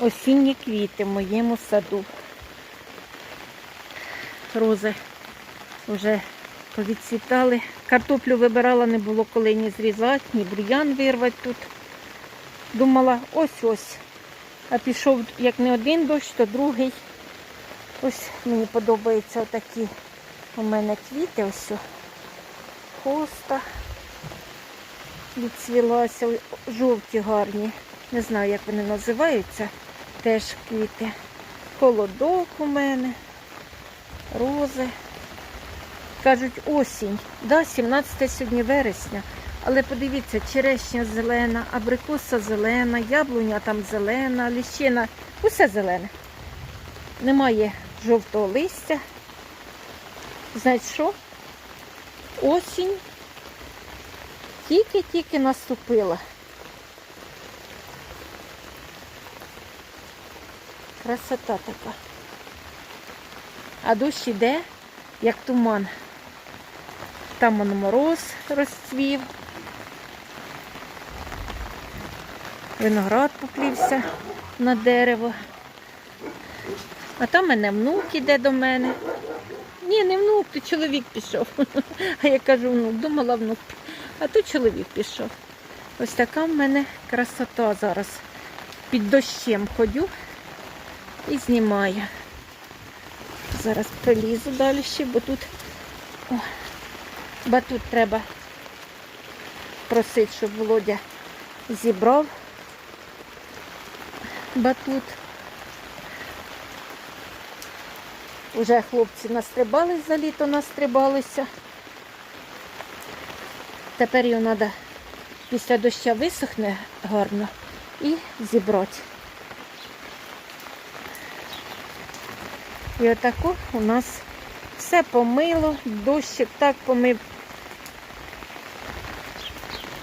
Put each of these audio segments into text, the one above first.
осінні квіти в моєму саду. Рози вже повідцвітали. Картоплю вибирала, не було коли ні зрізати, ні бур'ян вирвати тут. Думала, ось-ось. А пішов як не один дощ, то другий. Ось мені подобаються отакі у мене квіти. Ось хоста відцвілася, жовті гарні. Не знаю, як вони називаються. Теж квіти. Холодок у мене, рози. Кажуть, осінь. Да, 17 сьогодні вересня. Але подивіться, черешня зелена, абрикоса зелена, яблуня там зелена, ліщина. Усе зелене. Немає жовтого листя. Знаєте що? Осінь тільки-тільки наступила. Красота така. А дощ іде, як туман. Там он мороз розцвів. Виноград поплівся на дерево. А там мене внук іде до мене. Ні, не внук, то чоловік пішов. А я кажу внук, думала внук. А то чоловік пішов. Ось така в мене красота зараз. Під дощем ходю і знімаю. Зараз прилізу далі ще, бо тут О, батут треба просити, щоб Володя зібрав батут. Уже хлопці настрибались за літо, настрибалися. Тепер його треба після доща висохне гарно і зібрати. І отако у нас все помило, дощик так помив.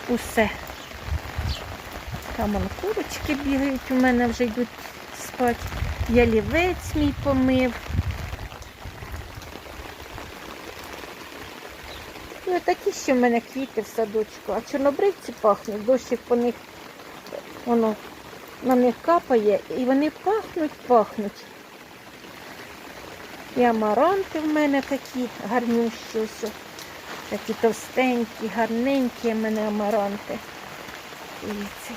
Усе. Там вон курочки бігають, у мене вже йдуть спати. Ялівець мій помив. І отакі ще в мене квіти в садочку, а чорнобривці пахнуть, дощик по них воно на них капає і вони пахнуть, пахнуть. І амаранти в мене такі гарнющі, ось, такі товстенькі, гарненькі в мене амаранти. Дивіться.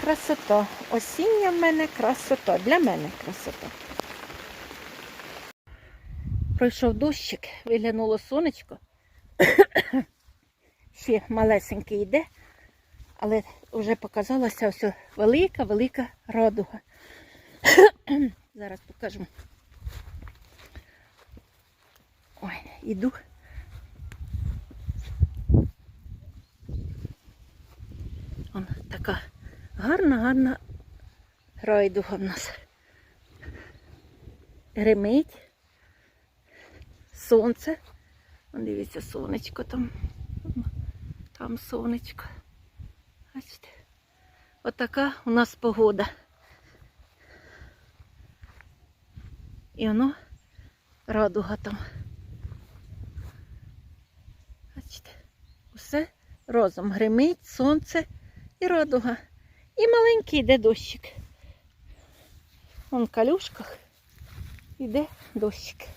Красота. Осіння в мене красота. Для мене красота. Пройшов дощик, виглянуло сонечко. Ще малесенький йде, але вже показалася ось велика-велика радуга. Зараз покажу. Ой, іду. Вон така гарна-гарна райдуга в нас. Гримить. Сонце. Вон дивіться, сонечко там. Там сонечко. Бачите? Отака у нас погода. І воно радуга там. Бачите, усе разом гримить, сонце і радуга. І маленький йде дощик. Вон в калюшках йде дощик.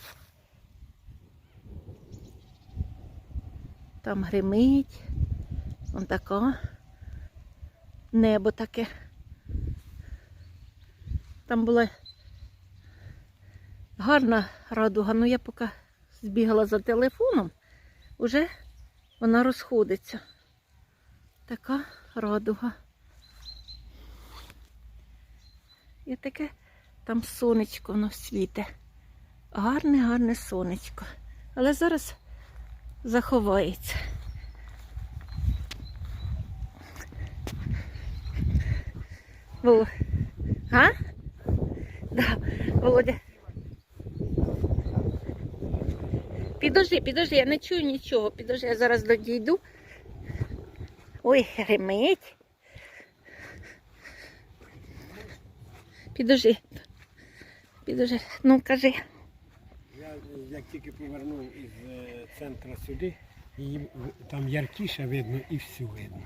Там гримить. Вон така. Небо таке. Там була гарна радуга, ну я поки збігала за телефоном, вже вона розходиться. Така радуга. І таке там сонечко воно світе. Гарне, гарне сонечко. Але зараз заховається. Во. А? Да, Володя. Підожди, підожди, я не чую нічого. Підожди, я зараз додійду. Ой, гримить. Підожди. Підожди. Ну кажи. Я як тільки повернув із е, центру сюди, в- там яркіше видно і всю видно.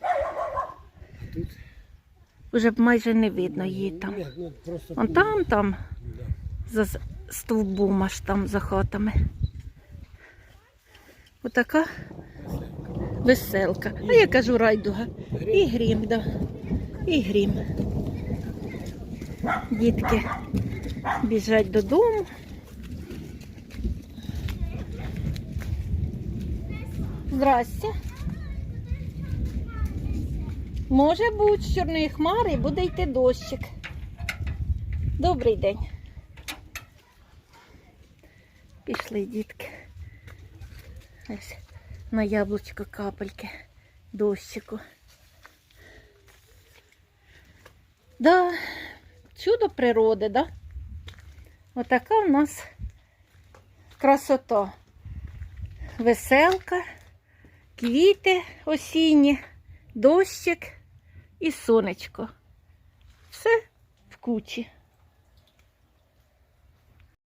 А тут Уже майже не видно її там. Ну, Вон там, там, да. за стовбом аж там за хатами. Отака веселка. А я кажу райдуга. І грім, да. І грім. Дітки біжать додому. Здрасте. Може бути з чорної хмари буде йти дощик. Добрий день. Пішли дітки. Ось на яблучко капельки дощику. Да, чудо природи, да? Отака в нас красота. Веселка, квіти осінні, дощик і сонечко. Все в кучі.